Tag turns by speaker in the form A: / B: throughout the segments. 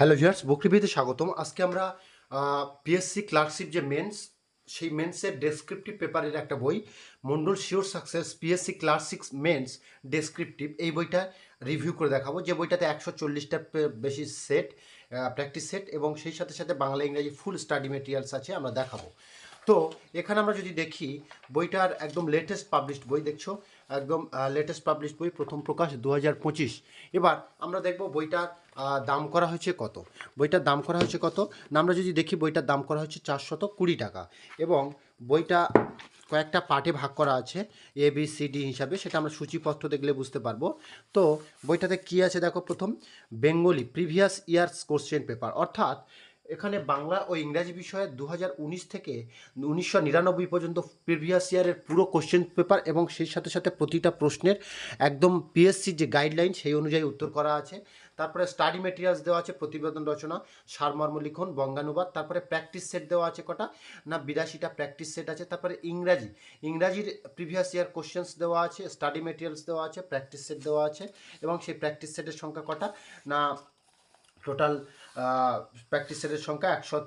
A: Hello জিয়ার্স বকরিবিতে স্বাগতম। আজকে আমরা পিএসসি ক্লার্কশিপ যে মেন্স সেই মেন্সের ডেসক্রিপটিভ পেপারের একটা বই Mondal sure success PSC clerkship mains descriptive এই বইটা রিভিউ করে দেখাবো। যে বইটাতে একশো চল্লিশটা বেশি সেট প্র্যাকটিস সেট এবং সেই সাথে সাথে বাংলা, ইংরাজি ফুল স্টাডি মেটেরিয়ালস আছে, আমরা দেখাবো। তো, এখানে আমরা যদি দেখি, বইটার একদম লেটেস্ট পাবলিশড বই, দেখছ? একদম লেটেস্ট পাবলিশড বই, প্রথম প্রকাশ দু হাজার পঁচিশ। এবার আমরা দেখব বইটার দাম করা হয়েছে কত? বইটার দাম করা হয়েছে কত? না, আমরা যদি দেখি বইটার দাম করা হচ্ছে চারশত কুড়ি টাকা এবং বইটা কয়েকটা পার্টে ভাগ করা আছে এ বি সি ডি হিসাবে, সেটা আমরা সূচিপত্র দেখলে বুঝতে পারব। তো বইটাতে কি আছে দেখো প্রথম? Bengali, previous years question paper. অর্থাৎ এখানে বাংলা ও ইংরাজি বিষয়ে দু হাজার উনিশ থেকে উনিশশো নিরানব্বই পর্যন্ত প্রিভিয়াস ইয়ারের পুরো কোশ্চেন পেপার এবং সেই সাথে সাথে প্রতিটা প্রশ্নের একদম পিএসসির যে গাইডলাইন সেই অনুযায়ী উত্তর করা আছে। তারপরে স্টাডি মেটেরিয়ালস দেওয়া আছে, প্রতিবেদন রচনা, সারমর্ম লিখন, বঙ্গানুবাদ, তারপরে প্র্যাকটিস সেট দেওয়া আছে কটা? না, বিরাশিটা প্র্যাকটিস সেট আছে, তারপরে ইংরাজি। ইংরাজির প্রিভিয়াস ইয়ার কোশ্চেন্স দেওয়া আছে স্টাডি মেটেরিয়ালস দেওয়া আছে প্র্যাকটিস সেট দেওয়া আছে, এবং সেই প্র্যাকটিস সেটের সংখ্যা কটা? না টোটাল প্র্যাকটিস সেটের সংখ্যা একশো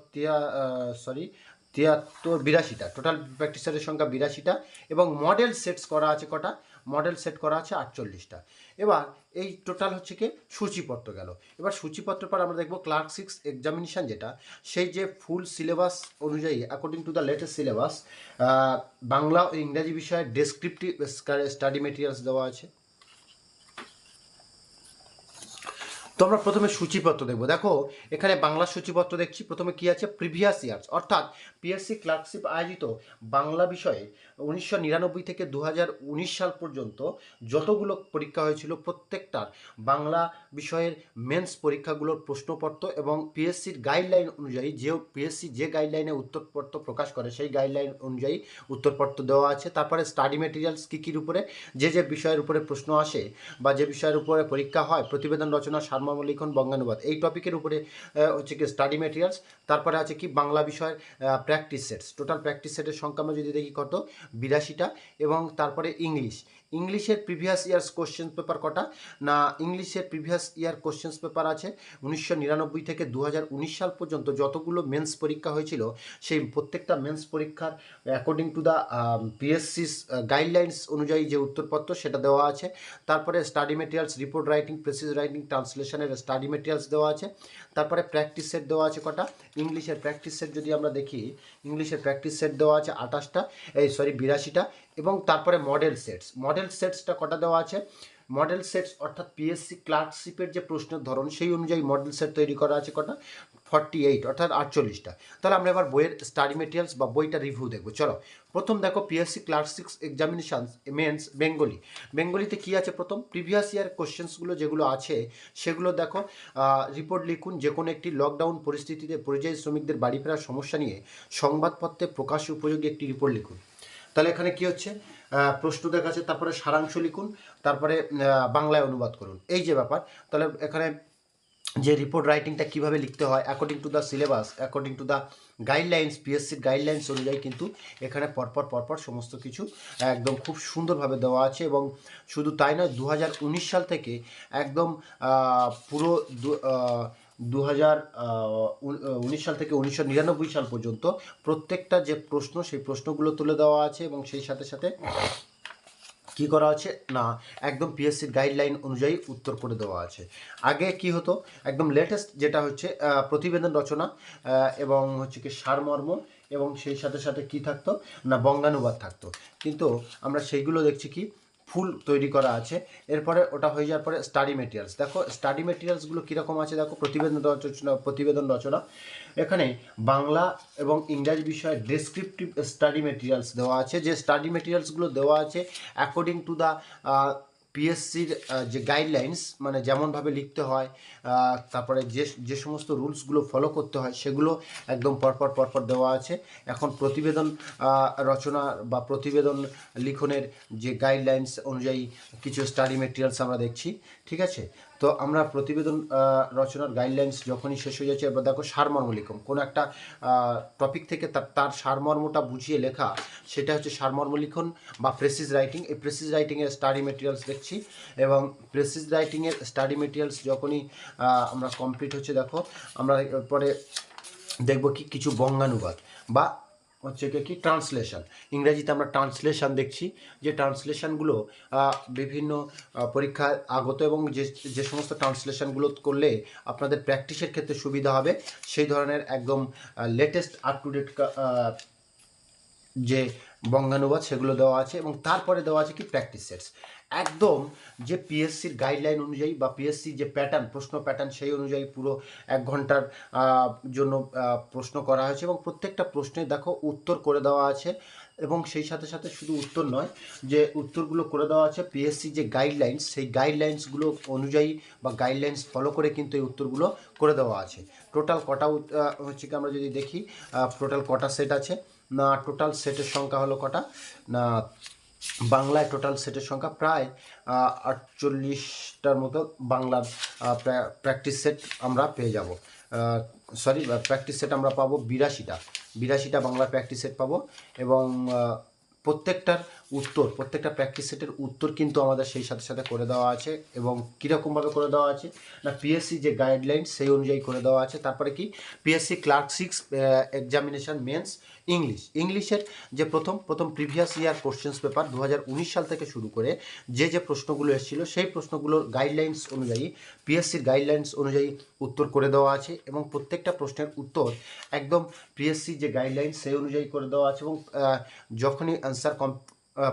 A: সরি তিয়াত্তর, বিরাশিটা। টোটাল প্র্যাকটিস সেটের সংখ্যা বিরাশিটা, এবং মডেল সেটস করা আছে কটা? মডেল সেট করা আছে আটচল্লিশটা। এবার এই টোটাল হচ্ছে কি সূচিপত্র গেল। এবার সূচিপত্র পর আমরা দেখব ক্লার্ক সিক্স এক্সামিনেশান যেটা, সেই যে ফুল সিলেবাস অনুযায়ী according to the latest syllabus Bangla ও ইংরাজি বিষয়ে ডেসক্রিপটিভ স্টাডি মেটেরিয়ালস দেওয়া আছে। তো আমরা প্রথমে সূচিপত্র দেখব। দেখো, এখানে বাংলা সূচিপত্র দেখছি। প্রথমে কি আছে? প্রিভিয়াস ইয়ার্স অর্থাৎ পিএসসি ক্লার্কশিপ আয়োজিত বাংলা বিষয়ে উনিশশো নিরানব্বই থেকে দু হাজার উনিশ সাল পর্যন্ত যতগুলো পরীক্ষা হয়েছিল প্রত্যেকটার বাংলা বিষয়ের মেন্স পরীক্ষাগুলোর প্রশ্নপত্র এবং পিএসসির গাইডলাইন অনুযায়ী যে পিএসসি যে গাইডলাইনে উত্তরপত্র প্রকাশ করে, সেই গাইডলাইন অনুযায়ী উত্তরপত্র দেওয়া আছে। তারপরে স্টাডি মেটেরিয়ালস কী কীর উপরে, যে যে বিষয়ের উপরে প্রশ্ন আসে বা যে বিষয়ের উপরে পরীক্ষা হয়, প্রতিবেদন রচনা সারমর্ম লিখন বঙ্গানুবাদ। এই টপিকের উপরে হচ্ছে কি স্টাডি মেটেরিয়ালস তারপরে আছে কি বাংলা বিষয়ের প্র্যাকটিস সেটস টোটাল প্র্যাকটিস সেটের সংখ্যা আমরা যদি দেখি কত? বিরাশিটা এবং তারপরে ইংলিশ ইংলিশের প্রিভিয়াস ইয়ার্স কোশ্চেন পেপার কটা? না, ইংলিশের প্রিভিয়াস ইয়ার কোশ্চেন্স পেপার আছে উনিশশো নিরানব্বই থেকে দু হাজার উনিশ সাল পর্যন্ত যতগুলো মেন্স পরীক্ষা হয়েছিল, সেই প্রত্যেকটা মেন্স পরীক্ষার অ্যাকর্ডিং টু দ্য পিএসসিস গাইডলাইন্স অনুযায়ী যে উত্তরপত্র সেটা দেওয়া আছে। তারপরে study materials report writing precis writing ট্রান্সলেশনের study materials দেওয়া আছে। তারপরে প্র্যাকটিস সেট দেওয়া আছে কটা? ইংলিশের প্র্যাকটিস সেট যদি আমরা দেখি, ইংলিশের প্র্যাকটিস সেট দেওয়া আছে আঠাশটা, এই সরি বিরাশিটা এবং তারপরে মডেল সেটস মডেল সেটসটা কটা দেওয়া আছে? মডেল সেটস অর্থাৎ পিএসসি ক্লার্কশিপের যে প্রশ্নের ধরন, সেই অনুযায়ী মডেল সেট তৈরি করা আছে কটা? ফর্টি এইট অর্থাৎ আটচল্লিশটা। তাহলে আমরা এবার বইয়ের স্টাডি মেটেরিয়ালস বা বইটা রিভিউ দেখব। চলো, প্রথম দেখো PSC clerk six examination mains Bengali বেঙ্গলিতে কী আছে প্রথম? প্রিভিয়াস ইয়ার কোশ্চেন্সগুলো যেগুলো আছে, সেগুলো দেখো রিপোর্ট লিখুন যে কোনো একটি লকডাউন পরিস্থিতিতে পরিযায়ী শ্রমিকদের বাড়ি ফেরার সমস্যা নিয়ে সংবাদপত্রে প্রকাশ উপযোগী একটি রিপোর্ট লিখুন। তাহলে এখানে কি হচ্ছে? প্রশ্ন দেখাচ্ছে, তারপরে সারাংশ লিখুন, তারপরে বাংলায় অনুবাদ করুন। এই যে ব্যাপার, তাহলে এখানে যে রিপোর্ট রাইটিংটা কীভাবে লিখতে হয় according to the syllabus according to the guidelines পিএসসির guidelines অনুযায়ী কিন্তু এখানে পরপর পরপর সমস্ত কিছু একদম খুব সুন্দরভাবে দেওয়া আছে এবং শুধু তাই নয় দু সাল থেকে একদম পুরো দু হাজার উনিশ সাল থেকে উনিশশো নিরানব্বই সাল পর্যন্ত প্রত্যেকটা যে প্রশ্ন, সেই প্রশ্নগুলো তুলে দেওয়া আছে এবং সেই সাথে সাথে কি করা আছে? না, একদম পিএসসির গাইডলাইন অনুযায়ী উত্তর করে দেওয়া আছে। আগে কি হতো? একদম লেটেস্ট যেটা হচ্ছে প্রতিবেদন রচনা এবং হচ্ছে কি সারমর্ম, এবং সেই সাথে সাথে কি থাকতো? না, বঙ্গানুবাদ থাকতো। কিন্তু আমরা সেইগুলো দেখছি কি? ফুল তৈরি করা আছে। এরপরে ওটা হয়ে যাওয়ার পরে স্টাডি মেটেরিয়ালস দেখো স্টাডি মেটেরিয়ালসগুলো কীরকম আছে দেখো, প্রতিবেদন রচনা প্রতিবেদন রচনা। এখানে বাংলা এবং ইংরাজি বিষয়ে ডেসক্রিপটিভ স্টাডি মেটেরিয়ালস দেওয়া আছে। যে স্টাডি মেটেরিয়ালসগুলো দেওয়া আছে অ্যাকর্ডিং টু দ্য পিএসসির যে গাইডলাইন্স মানে যেমনভাবে লিখতে হয় তারপরে যে যে সমস্ত রুলসগুলো ফলো করতে হয়, সেগুলো একদম পরপর পরপর দেওয়া আছে। এখন প্রতিবেদন রচনা বা প্রতিবেদন লিখনের যে গাইডলাইন্স অনুযায়ী কিছু স্টাডি মেটেরিয়ালস আমরা দেখছি, ঠিক আছে? তো আমরা প্রতিবেদন রচনার গাইডলাইন্স যখনই শেষ হয়ে যাচ্ছে, এবার দেখো সারমর্ম লিখম কোনো একটা টপিক থেকে তার তার সারমর্মটা বুঝিয়ে লেখা, সেটা হচ্ছে সারমর্ম লিখন বা প্রেসিস রাইটিং এই প্রেসিস রাইটিংয়ের স্টাডি মেটেরিয়ালস দেখছি এবং প্রেসিস রাইটিংয়ের স্টাডি মেটেরিয়ালস যখনই আমরা কমপ্লিট হচ্ছে, দেখো, আমরা পরে দেখব কি, কিছু বঙ্গানুবাদ বা হচ্ছে কি কি? ট্রান্সলেশন ইংরেজিতে আমরা ট্রান্সলেশন দেখছি। যে ট্রান্সলেশনগুলো বিভিন্ন পরীক্ষায় আগত এবং যে যে সমস্ত ট্রান্সলেশনগুলো করলে আপনাদের প্র্যাকটিসের ক্ষেত্রে সুবিধা হবে। সেই ধরনের একদম লেটেস্ট আপ টু ডেট যে বঙ্গানুবাদ সেগুলো দেওয়া আছে এবং তারপরে দেওয়া আছে কি? প্র্যাকটিস সেটস একদম যে পিএসসির গাইডলাইন অনুযায়ী বা পিএসসি যে প্যাটার্ন প্রশ্ন প্যাটার্ন সেই অনুযায়ী পুরো এক ঘণ্টার জন্য প্রশ্ন করা হয়েছে এবং প্রত্যেকটা প্রশ্নে দেখো উত্তর করে দেওয়া আছে এবং সেই সাথে সাথে শুধু উত্তর নয়, যে উত্তরগুলো করে দেওয়া আছে পিএসসি যে গাইডলাইন্স সেই গাইডলাইন্সগুলো অনুযায়ী বা গাইডলাইন্স ফলো করে কিন্তু এই উত্তরগুলো করে দেওয়া আছে। টোটাল কটা হচ্ছে কি আমরা যদি দেখি টোটাল কটা সেট আছে, না টোটাল সেটের সংখ্যা হলো কটা? না বাংলায় টোটাল সেটের সংখ্যা প্রায় আটচল্লিশটার মতো বাংলার প্র্যাকটিস সেট আমরা পেয়ে যাব। সরি প্র্যাকটিস সেট আমরা পাবো বিরাশিটা। বিরাশিটা বাংলা প্র্যাকটিস সেট পাবো এবং প্রত্যেকটার উত্তর, প্রত্যেকটা প্র্যাকটিস সেটের উত্তর কিন্তু আমাদের সেই সাথে সাথে করে দেওয়া আছে এবং কীরকমভাবে করে দেওয়া আছে? না পিএসসি যে গাইডলাইন সেই অনুযায়ী করে দেওয়া আছে। তারপরে কি? PSC clerk six examination mains English ইংলিশের যে প্রথম প্রথম প্রিভিয়াস ইয়ার কোশ্চেন্স পেপার দু হাজার উনিশ সাল থেকে শুরু করে যে যে প্রশ্নগুলো এসেছিল, সেই প্রশ্নগুলোর গাইডলাইন্স অনুযায়ী পিএসসির গাইডলাইন্স অনুযায়ী উত্তর করে দেওয়া আছে এবং প্রত্যেকটা প্রশ্নের উত্তর একদম পিএসসি যে গাইডলাইন্স সেই অনুযায়ী করে দেওয়া আছে এবং যখনই অ্যান্সার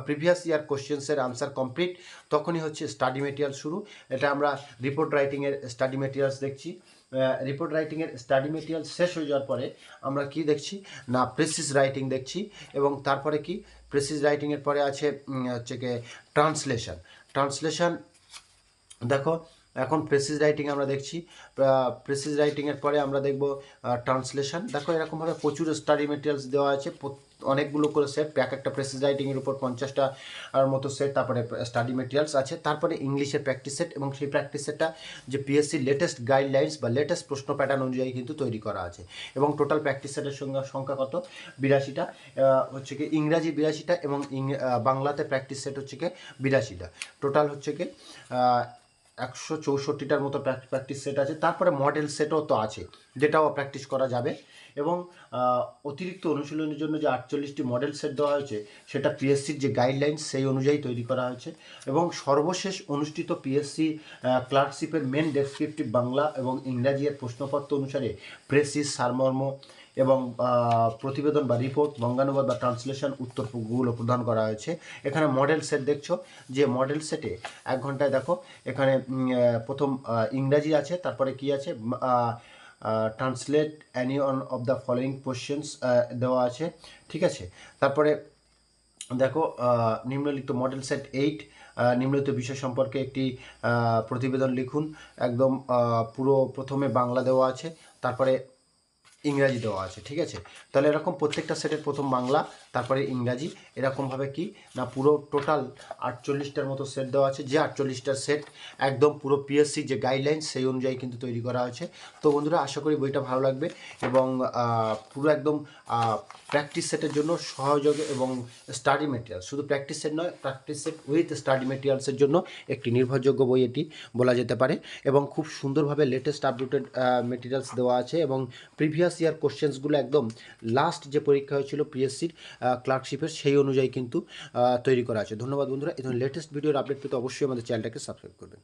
A: প্রিভিয়াস ইয়ার কোশ্চেন্সের আনসার কমপ্লিট তখনই হচ্ছে স্টাডি মেটেরিয়াল শুরু। এটা আমরা রিপোর্ট রাইটিংয়ের স্টাডি মেটেরিয়ালস দেখছি। রিপোর্ট রাইটিংয়ের স্টাডি মেটেরিয়াল শেষ হয়ে যাওয়ার পরে আমরা কি দেখছি? না প্রেসিস রাইটিং দেখছি এবং তারপরে কি? প্রেসিস রাইটিংয়ের পরে আছে হচ্ছে কি ট্রান্সলেশন ট্রান্সলেশন দেখো এখন প্রেসিস রাইটিং আমরা দেখছি প্রেসিস রাইটিংয়ের পরে আমরা দেখব ট্রান্সলেশন দেখো, এরকমভাবে প্রচুর স্টাডি মেটেরিয়ালস দেওয়া আছে অনেকগুলো করে সেট এক একটা প্রেসিস রাইটিংয়ের উপর পঞ্চাশটা আর মতো সেট তারপরে স্টাডি মেটেরিয়ালস আছে। তারপরে ইংলিশের প্র্যাকটিস সেট এবং সেই প্র্যাকটিস সেটটা যে পিএসসি লেটেস্ট গাইডলাইন্স বা লেটেস্ট প্রশ্ন প্যাটার্ন অনুযায়ী কিন্তু তৈরি করা আছে। এবং টোটাল প্র্যাকটিস সেটের সংখ্যা সংখ্যা কত? বিরাশিটা হচ্ছে কি ইংরাজি বিরাশিটা এবং বাংলাতে প্র্যাকটিস সেট হচ্ছে কি বিরাশিটা। টোটাল হচ্ছে কি একশো চৌষট্টিটার মতো প্র্যাকটিস সেট আছে। তারপরে মডেল সেটও তো আছে, যেটাও প্র্যাকটিস করা যাবে। এবং অতিরিক্ত অনুশীলনের জন্য যে আটচল্লিশটি মডেল সেট দেওয়া হয়েছে, সেটা পিএসসির যে গাইডলাইন্স সেই অনুযায়ী তৈরি করা হয়েছে। এবং সর্বশেষ অনুষ্ঠিত পিএসসি ক্লার্কশিপের মেন ডেসক্রিপটিভ বাংলা এবং ইংরাজি এর প্রশ্নপত্র অনুসারে প্রেসিস সারমর্ম এবং প্রতিবেদন বা রিপোর্ট বঙ্গানুবাদ বা ট্রান্সলেশন উত্তরগুলো প্রদান করা হয়েছে। এখানে মডেল সেট দেখছ? যে মডেল সেটে এক ঘন্টায় দেখো, এখানে প্রথম ইংরাজি আছে, তারপরে কি আছে? Translate any one of the following questions দেওয়া আছে। ঠিক আছে? তারপরে দেখো নিম্নলিখিত মডেল সেট এইট নিম্নলিখিত বিষয় সম্পর্কে একটি প্রতিবেদন লিখুন। একদম পুরো প্রথমে বাংলা দেওয়া আছে। তারপরে ইংরাজি দেওয়া আছে ঠিক আছে? তাহলে এরকম প্রত্যেকটা সেটের প্রথম বাংলা তারপরে ইংরাজি, এরকমভাবে কি? না, পুরো টোটাল আটচল্লিশটার মতো সেট দেওয়া আছে। যে আটচল্লিশটার সেট একদম পুরো পিএসসি যে গাইডলাইন সেই অনুযায়ী কিন্তু তৈরি করা হয়েছে। তো বন্ধুরা, আশা করি বইটা ভালো লাগবে এবং পুরো একদম প্র্যাকটিস সেটের জন্য সহযোগ এবং স্টাডি মেটেরিয়াল শুধু প্র্যাকটিস সেট নয় প্র্যাকটিস সেট উইথ স্টাডি মেটেরিয়ালসের জন্য একটি নির্ভরযোগ্য বই এটি বলা যেতে পারে এবং খুব সুন্দরভাবে লেটেস্ট আপডেটেড মেটেরিয়ালস দেওয়া আছে এবং প্রিভিয়াস ইয়ার কোশ্চেন্সগুলো একদম লাস্ট যে পরীক্ষা হয়েছিল পিএসসির ক্লার্কশিপের সেই অনুযায়ী কিন্তু তৈরি করা আছে। ধন্যবাদ বন্ধুরা। এই ধরনের লেটেস্ট ভিডিওর আপডেট পেতে অবশ্যই আমাদের চ্যানেলটাকে সাবস্ক্রাইব করবেন।